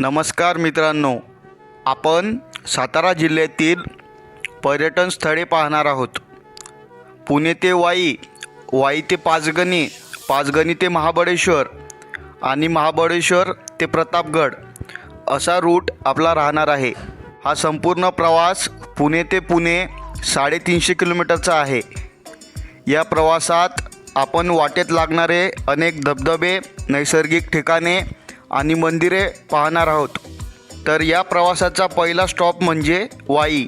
नमस्कार मित्रांनो आपण सातारा जिल्ह्यातील पर्यटन स्थळे पाहणार आहोत. पुणे ते वाई वाई ते पाचगणी पाचगणी ते महाबळेश्वर आणि महाबळेश्वर ते प्रतापगड असा रूट आपला राहणार आहे. हा संपूर्ण प्रवास पुणे ते पुणे साडेतीनशे किलोमीटरचा आहे. या प्रवासात आपण वाटेत लागणारे अनेक धबधबे नैसर्गिक ठिकाणे आणि मंदिरे पाहणार आहोत. तर या प्रवासाचा पहिला स्टॉप म्हणजे वाई.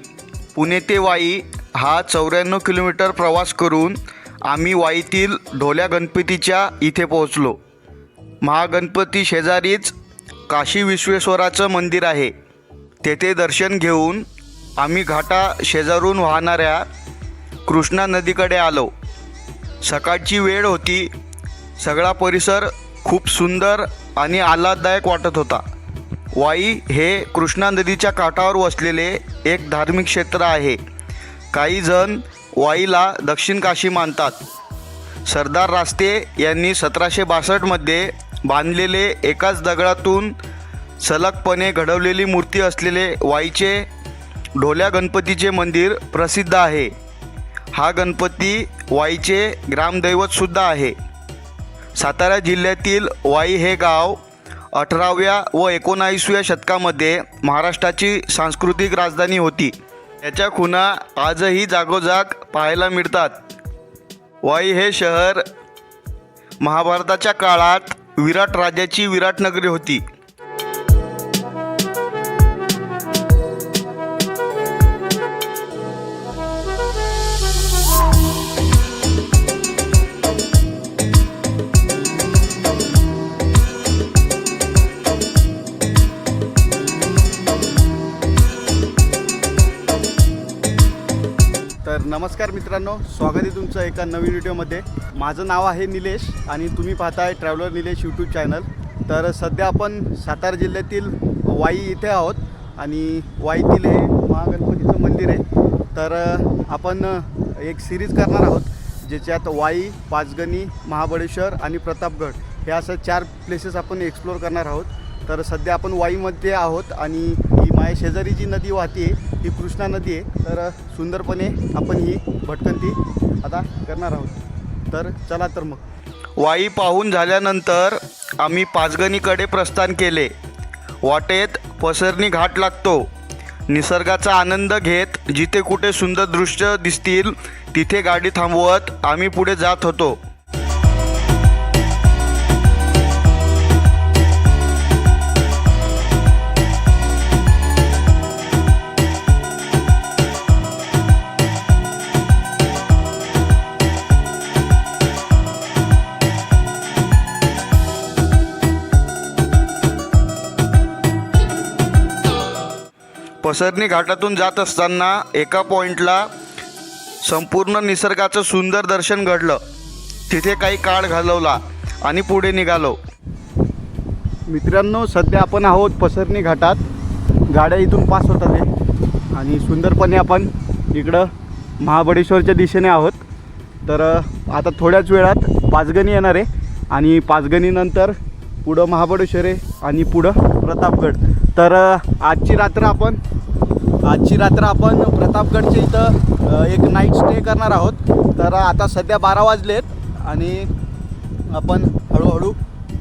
पुणे ते वाई हा चौऱ्याण्णव किलोमीटर प्रवास करून आम्ही वाईतील ढोल्या गणपतीच्या इथे पोहोचलो. महागणपती शेजारीच काशी विश्वेश्वराचं मंदिर आहे. तेथे दर्शन घेऊन आम्ही घाटा शेजारून वाहणाऱ्या कृष्णा नदीकडे आलो. सकाळची वेळ होती. सगळा परिसर खूप सुंदर आणि आल्हाददायक वाटत होता. वाई हे कृष्णा नदीच्या काठावर वसलेले एक धार्मिक क्षेत्र आहे. काही जण वाईला दक्षिण काशी मानतात. सरदार रास्ते यांनी सतराशे बासष्टमध्ये बांधलेले एकाच दगडातून सलगपणे घडवलेली मूर्ती असलेले वाईचे ढोल्या गणपतीचे मंदिर प्रसिद्ध आहे. हा गणपती वाईचे ग्रामदैवतसुद्धा आहे. सातारा जिल्ह्यातील वाई हे गाव अठराव्या व एकोणावीसव्या शतकामध्ये महाराष्ट्राची सांस्कृतिक राजधानी होती. याच्या खुणा आजही जागोजाग पाहायला मिळतात. वाई हे शहर महाभारताच्या काळात विराट राजाची विराटनगरी होती. तर नमस्कार मित्रांनो स्वागत आहे तुमचं एका नवीन व्हिडिओमध्ये. माझं नाव आहे निलेश आणि तुम्ही पाहताय ट्रॅव्हलर निलेश यूट्यूब चॅनल तर सध्या आपण सातारा जिल्ह्यातील वाई इथे आहोत आणि वाईतील हे महागणपतीचं मंदिर आहे. तर आपण एक सिरीज करणार आहोत ज्याच्यात वाई पाचगणी महाबळेश्वर आणि प्रतापगड हे असं चार प्लेसेस आपण एक्सप्लोर करणार आहोत. तर सध्या आपण वाईमध्ये आहोत आणि ही माया शेजारी जी नदी वाहते ही कृष्णा नदी आहे तर सुंदरपणे आपण ही भटकंती आता करणार आहोत. तर चला तर मग. वाई पाहून झाल्यानंतर आम्ही पाचगणीकडे प्रस्थान केले. वाटेत पसरणी घाट लागतो. निसर्गाचा आनंद घेत जिथे कुठे सुंदर दृश्य दिसतील तिथे गाडी थांबवत आम्ही पुढे जात होतो. पसरणी घाटातून जात असताना एका पॉईंटला संपूर्ण निसर्गाचं सुंदर दर्शन घडलं. तिथे काही काळ घालवला आणि पुढे निघालो. मित्रांनो सध्या आपण आहोत पसरणी घाटात. गाड्या इथून पास होतात आहे आणि सुंदरपणे आपण इकडं महाबळेश्वरच्या दिशेने आहोत. तर आता थोड्याच वेळात पाचगणी येणार आहे आणि पाचगणीनंतर पुढं महाबळेश्वर आहे आणि पुढं प्रतापगड. तर आजची रात्र आपण आजची रात्र आपण प्रतापगडच्या इथं एक नाईट स्टे करणार आहोत. तर आता सध्या बारा वाजलेत आणि आपण हळूहळू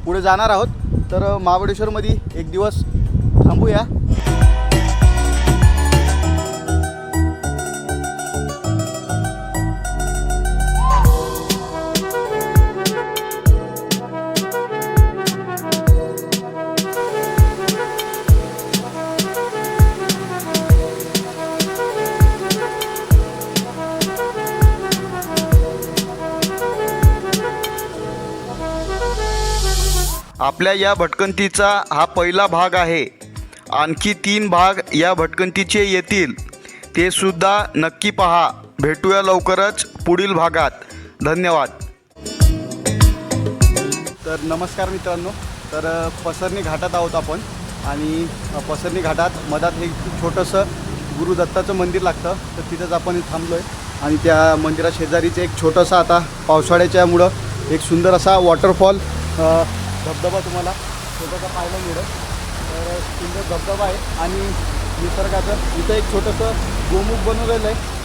पुढे जाणार आहोत. तर महाबळेश्वरमध्ये एक दिवस थांबूया. आपल्या या भटकंतीचा हा पहिला भाग आहे. आणखी तीन भाग या भटकंतीचे येतील. ते सुद्धा नक्की पहा. भेटूया लवकरच पुढील भागात. धन्यवाद. तर नमस्कार मित्रांनो. तर पसरणी घाटात आहोत आपण. आणि पसरणी घाटात मधात एक छोटंसं गुरुदत्ताचं मंदिर लागतं. तर तिथंच आपण थांबलो आहे आणि त्या मंदिरा शेजारीचं एक छोटंसं आता पावसाळ्याच्यामुळं एक सुंदर असा वॉटरफॉल धबधबा तुम्हाला छोटासा पाहायला मिळेल. तर सुंदर धबधबा आहे आणि निसर्गाचं. इथं एक छोटंसं गोमुख बनवलेलं आहे.